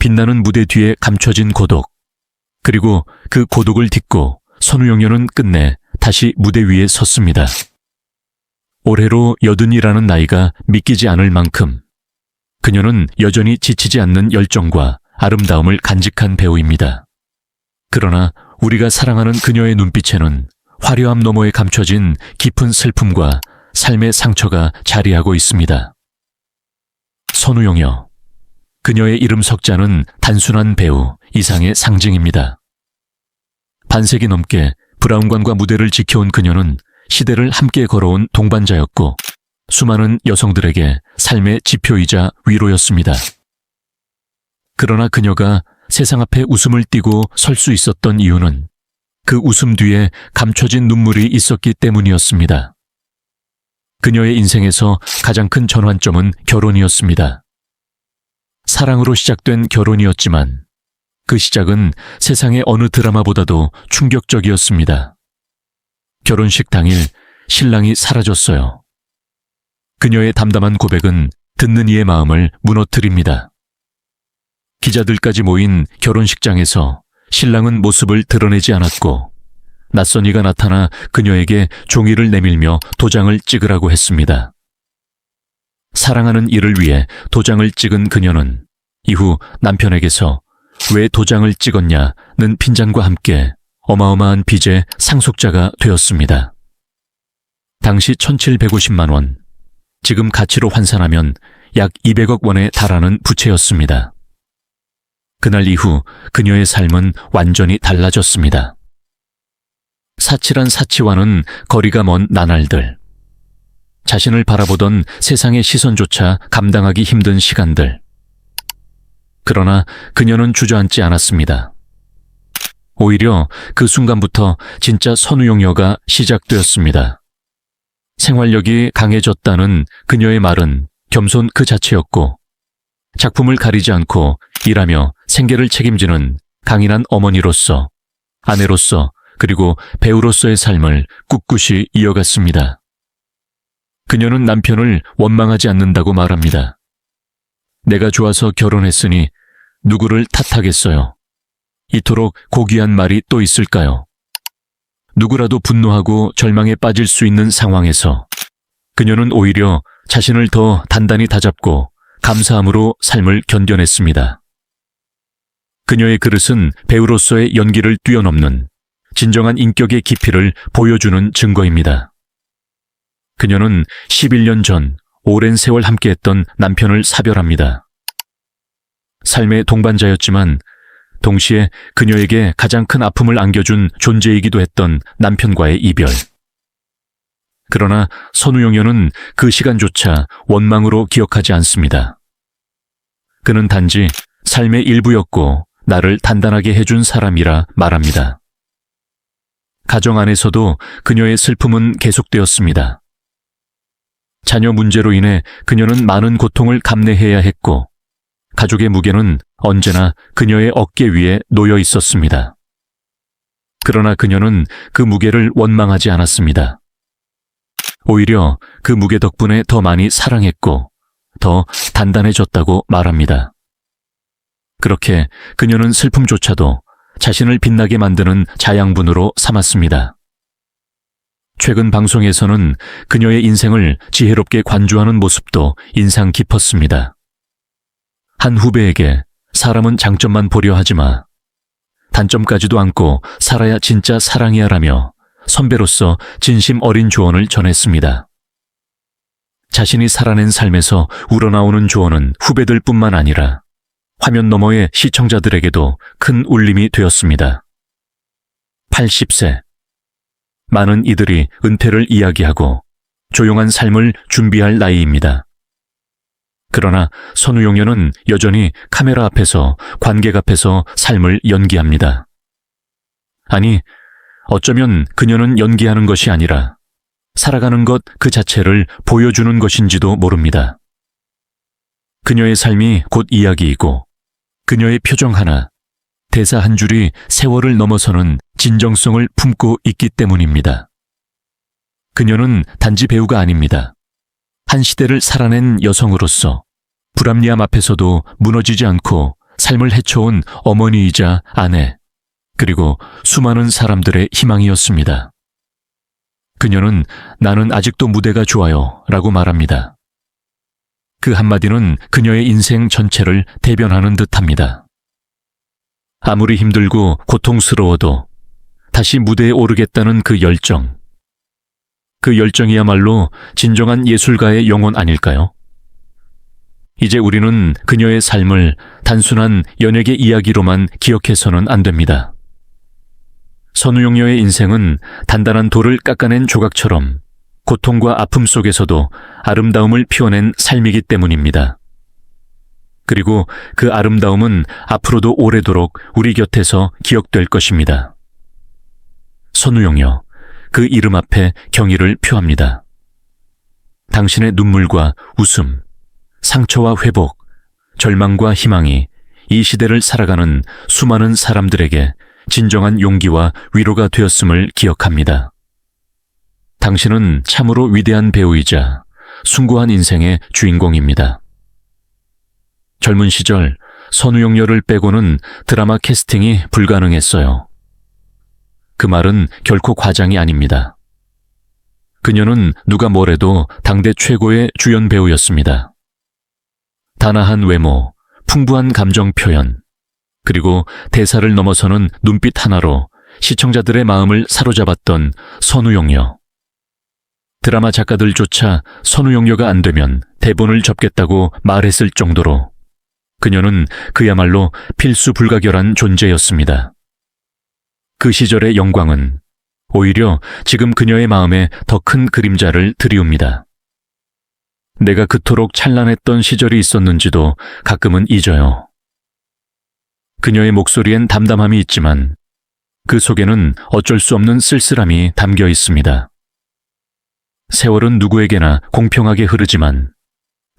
빛나는 무대 뒤에 감춰진 고독. 그리고 그 고독을 딛고 선우용녀는 끝내 다시 무대 위에 섰습니다. 올해로 여든이라는 나이가 믿기지 않을 만큼 그녀는 여전히 지치지 않는 열정과 아름다움을 간직한 배우입니다. 그러나 우리가 사랑하는 그녀의 눈빛에는 화려함 너머에 감춰진 깊은 슬픔과 삶의 상처가 자리하고 있습니다. 선우용여. 그녀의 이름 석자는 단순한 배우 이상의 상징입니다. 반세기 넘게 브라운관과 무대를 지켜온 그녀는 시대를 함께 걸어온 동반자였고 수많은 여성들에게 삶의 지표이자 위로였습니다. 그러나 그녀가 세상 앞에 웃음을 띠고 설 수 있었던 이유는 그 웃음 뒤에 감춰진 눈물이 있었기 때문이었습니다. 그녀의 인생에서 가장 큰 전환점은 결혼이었습니다. 사랑으로 시작된 결혼이었지만 그 시작은 세상의 어느 드라마보다도 충격적이었습니다. 결혼식 당일 신랑이 사라졌어요. 그녀의 담담한 고백은 듣는 이의 마음을 무너뜨립니다. 기자들까지 모인 결혼식장에서 신랑은 모습을 드러내지 않았고 낯선 이가 나타나 그녀에게 종이를 내밀며 도장을 찍으라고 했습니다. 사랑하는 이를 위해 도장을 찍은 그녀는 이후 남편에게서 왜 도장을 찍었냐는 핀잔과 함께 어마어마한 빚의 상속자가 되었습니다. 당시 1750만 원, 지금 가치로 환산하면 약 200억 원에 달하는 부채였습니다. 그날 이후 그녀의 삶은 완전히 달라졌습니다. 사칠한 사치와는 거리가 먼 나날들. 자신을 바라보던 세상의 시선조차 감당하기 힘든 시간들. 그러나 그녀는 주저앉지 않았습니다. 오히려 그 순간부터 진짜 선우용여가 시작되었습니다. 생활력이 강해졌다는 그녀의 말은 겸손 그 자체였고, 작품을 가리지 않고 일하며 생계를 책임지는 강인한 어머니로서, 아내로서, 그리고 배우로서의 삶을 꿋꿋이 이어갔습니다. 그녀는 남편을 원망하지 않는다고 말합니다. 내가 좋아서 결혼했으니 누구를 탓하겠어요. 이토록 고귀한 말이 또 있을까요? 누구라도 분노하고 절망에 빠질 수 있는 상황에서 그녀는 오히려 자신을 더 단단히 다잡고 감사함으로 삶을 견뎌냈습니다. 그녀의 그릇은 배우로서의 연기를 뛰어넘는 진정한 인격의 깊이를 보여주는 증거입니다. 그녀는 11년 전 오랜 세월 함께했던 남편을 사별합니다. 삶의 동반자였지만 동시에 그녀에게 가장 큰 아픔을 안겨준 존재이기도 했던 남편과의 이별. 그러나 선우용여는 그 시간조차 원망으로 기억하지 않습니다. 그는 단지 삶의 일부였고 나를 단단하게 해준 사람이라 말합니다. 가정 안에서도 그녀의 슬픔은 계속되었습니다. 자녀 문제로 인해 그녀는 많은 고통을 감내해야 했고, 가족의 무게는 언제나 그녀의 어깨 위에 놓여 있었습니다. 그러나 그녀는 그 무게를 원망하지 않았습니다. 오히려 그 무게 덕분에 더 많이 사랑했고, 더 단단해졌다고 말합니다. 그렇게 그녀는 슬픔조차도 자신을 빛나게 만드는 자양분으로 삼았습니다. 최근 방송에서는 그녀의 인생을 지혜롭게 관주하는 모습도 인상 깊었습니다. 한 후배에게 사람은 장점만 보려 하지 마. 단점까지도 안고 살아야 진짜 사랑이야 라며 선배로서 진심 어린 조언을 전했습니다. 자신이 살아낸 삶에서 우러나오는 조언은 후배들 뿐만 아니라 화면 너머의 시청자들에게도 큰 울림이 되었습니다. 80세. 많은 이들이 은퇴를 이야기하고 조용한 삶을 준비할 나이입니다. 그러나 선우용녀는 여전히 카메라 앞에서 관객 앞에서 삶을 연기합니다. 아니, 어쩌면 그녀는 연기하는 것이 아니라 살아가는 것 그 자체를 보여주는 것인지도 모릅니다. 그녀의 삶이 곧 이야기이고 그녀의 표정 하나, 대사 한 줄이 세월을 넘어서는 진정성을 품고 있기 때문입니다. 그녀는 단지 배우가 아닙니다. 한 시대를 살아낸 여성으로서 불합리함 앞에서도 무너지지 않고 삶을 헤쳐온 어머니이자 아내, 그리고 수많은 사람들의 희망이었습니다. 그녀는 나는 아직도 무대가 좋아요 라고 말합니다. 그 한마디는 그녀의 인생 전체를 대변하는 듯 합니다. 아무리 힘들고 고통스러워도 다시 무대에 오르겠다는 그 열정. 그 열정이야말로 진정한 예술가의 영혼 아닐까요? 이제 우리는 그녀의 삶을 단순한 연예계 이야기로만 기억해서는 안 됩니다. 선우용녀의 인생은 단단한 돌을 깎아낸 조각처럼 고통과 아픔 속에서도 아름다움을 피워낸 삶이기 때문입니다. 그리고 그 아름다움은 앞으로도 오래도록 우리 곁에서 기억될 것입니다. 선우용녀, 그 이름 앞에 경의를 표합니다. 당신의 눈물과 웃음, 상처와 회복, 절망과 희망이 이 시대를 살아가는 수많은 사람들에게 진정한 용기와 위로가 되었음을 기억합니다. 당신은 참으로 위대한 배우이자 숭고한 인생의 주인공입니다. 젊은 시절 선우용녀를 빼고는 드라마 캐스팅이 불가능했어요. 그 말은 결코 과장이 아닙니다. 그녀는 누가 뭐래도 당대 최고의 주연 배우였습니다. 단아한 외모, 풍부한 감정 표현, 그리고 대사를 넘어서는 눈빛 하나로 시청자들의 마음을 사로잡았던 선우용녀. 드라마 작가들조차 선우용녀가 안 되면 대본을 접겠다고 말했을 정도로 그녀는 그야말로 필수 불가결한 존재였습니다. 그 시절의 영광은 오히려 지금 그녀의 마음에 더 큰 그림자를 드리웁니다. 내가 그토록 찬란했던 시절이 있었는지도 가끔은 잊어요. 그녀의 목소리엔 담담함이 있지만 그 속에는 어쩔 수 없는 쓸쓸함이 담겨 있습니다. 세월은 누구에게나 공평하게 흐르지만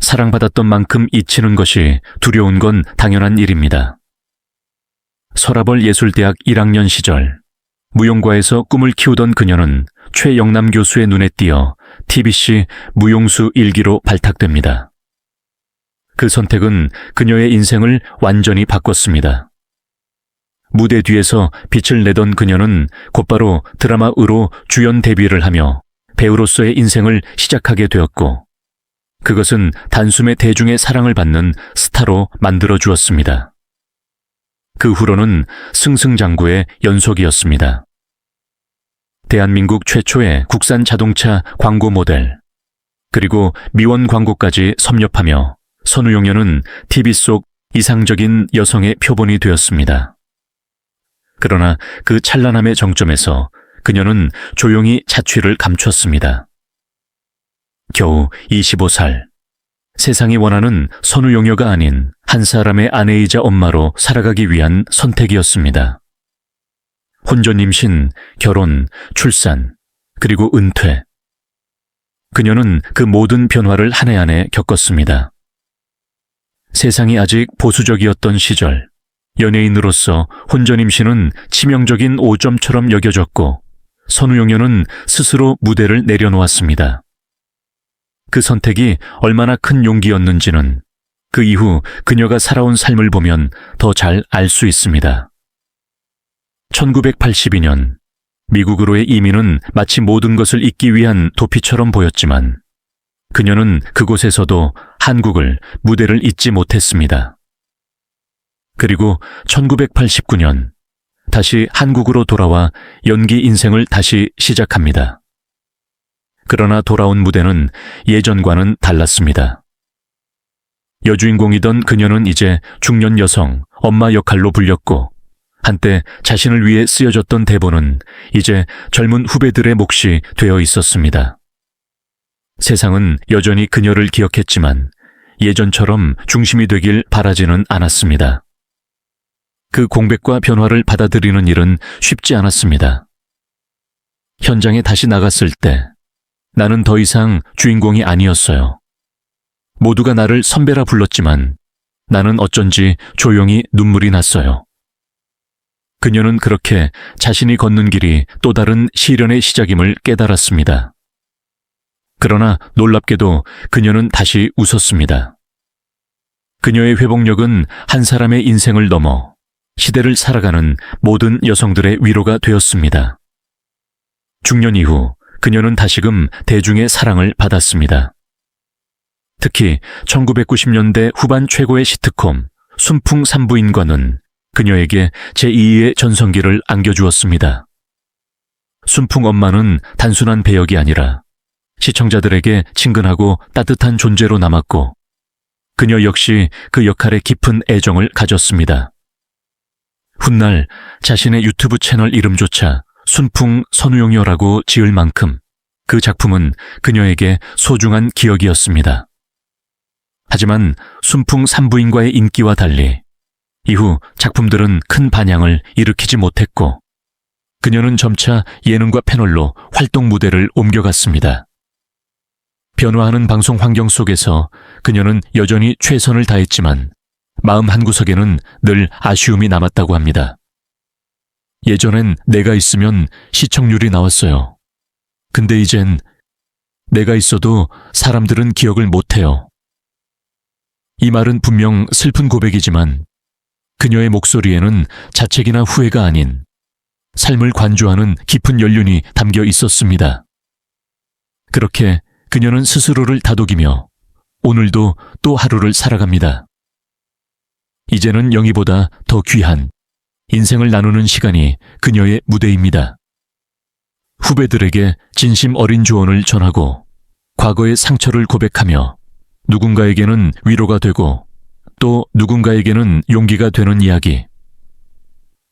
사랑받았던 만큼 잊히는 것이 두려운 건 당연한 일입니다. 서라벌 예술대학 1학년 시절 무용과에서 꿈을 키우던 그녀는 최영남 교수의 눈에 띄어 TBC 무용수 일기로 발탁됩니다. 그 선택은 그녀의 인생을 완전히 바꿨습니다. 무대 뒤에서 빛을 내던 그녀는 곧바로 드라마 으로 주연 데뷔를 하며 배우로서의 인생을 시작하게 되었고, 그것은 단숨에 대중의 사랑을 받는 스타로 만들어 주었습니다. 그 후로는 승승장구의 연속이었습니다. 대한민국 최초의 국산 자동차 광고 모델, 그리고 미원 광고까지 섭렵하며 선우용녀는 TV 속 이상적인 여성의 표본이 되었습니다. 그러나 그 찬란함의 정점에서 그녀는 조용히 자취를 감췄습니다. 겨우 25살. 세상이 원하는 선우용녀가 아닌 한 사람의 아내이자 엄마로 살아가기 위한 선택이었습니다. 혼전 임신, 결혼, 출산, 그리고 은퇴. 그녀는 그 모든 변화를 한해한해 겪었습니다. 세상이 아직 보수적이었던 시절, 연예인으로서 혼전 임신은 치명적인 오점처럼 여겨졌고, 선우용녀는 스스로 무대를 내려놓았습니다. 그 선택이 얼마나 큰 용기였는지는 그 이후 그녀가 살아온 삶을 보면 더 잘 알 수 있습니다. 1982년 미국으로의 이민은 마치 모든 것을 잊기 위한 도피처럼 보였지만 그녀는 그곳에서도 한국을 무대를 잊지 못했습니다. 그리고 1989년 다시 한국으로 돌아와 연기 인생을 다시 시작합니다. 그러나 돌아온 무대는 예전과는 달랐습니다. 여주인공이던 그녀는 이제 중년 여성, 엄마 역할로 불렸고, 한때 자신을 위해 쓰여졌던 대본은 이제 젊은 후배들의 몫이 되어 있었습니다. 세상은 여전히 그녀를 기억했지만 예전처럼 중심이 되길 바라지는 않았습니다. 그 공백과 변화를 받아들이는 일은 쉽지 않았습니다. 현장에 다시 나갔을 때 나는 더 이상 주인공이 아니었어요. 모두가 나를 선배라 불렀지만 나는 어쩐지 조용히 눈물이 났어요. 그녀는 그렇게 자신이 걷는 길이 또 다른 시련의 시작임을 깨달았습니다. 그러나 놀랍게도 그녀는 다시 웃었습니다. 그녀의 회복력은 한 사람의 인생을 넘어 시대를 살아가는 모든 여성들의 위로가 되었습니다. 중년 이후 그녀는 다시금 대중의 사랑을 받았습니다. 특히 1990년대 후반 최고의 시트콤 순풍 산부인과는 그녀에게 제2의 전성기를 안겨주었습니다. 순풍 엄마는 단순한 배역이 아니라 시청자들에게 친근하고 따뜻한 존재로 남았고 그녀 역시 그 역할에 깊은 애정을 가졌습니다. 훗날 자신의 유튜브 채널 이름조차 순풍 선우용여라고 지을 만큼 그 작품은 그녀에게 소중한 기억이었습니다. 하지만 순풍 산부인과의 인기와 달리 이후 작품들은 큰 반향을 일으키지 못했고 그녀는 점차 예능과 패널로 활동 무대를 옮겨갔습니다. 변화하는 방송 환경 속에서 그녀는 여전히 최선을 다했지만 마음 한구석에는 늘 아쉬움이 남았다고 합니다. 예전엔 내가 있으면 시청률이 나왔어요. 근데 이젠 내가 있어도 사람들은 기억을 못해요. 이 말은 분명 슬픈 고백이지만 그녀의 목소리에는 자책이나 후회가 아닌 삶을 관조하는 깊은 연륜이 담겨 있었습니다. 그렇게 그녀는 스스로를 다독이며 오늘도 또 하루를 살아갑니다. 이제는 영희보다 더 귀한 인생을 나누는 시간이 그녀의 무대입니다. 후배들에게 진심 어린 조언을 전하고 과거의 상처를 고백하며 누군가에게는 위로가 되고 또 누군가에게는 용기가 되는 이야기.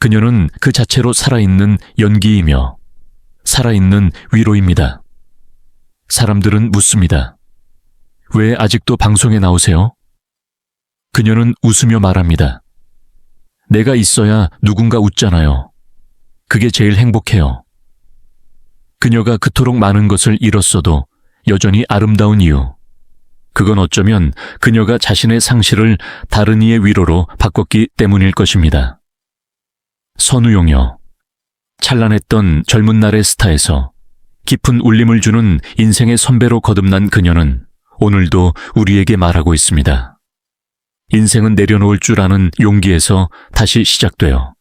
그녀는 그 자체로 살아있는 연기이며 살아있는 위로입니다. 사람들은 묻습니다. 왜 아직도 방송에 나오세요? 그녀는 웃으며 말합니다. 내가 있어야 누군가 웃잖아요. 그게 제일 행복해요. 그녀가 그토록 많은 것을 잃었어도 여전히 아름다운 이유. 그건 어쩌면 그녀가 자신의 상실을 다른 이의 위로로 바꿨기 때문일 것입니다. 선우용여. 찬란했던 젊은 날의 스타에서 깊은 울림을 주는 인생의 선배로 거듭난 그녀는 오늘도 우리에게 말하고 있습니다. 인생은 내려놓을 줄 아는 용기에서 다시 시작돼요.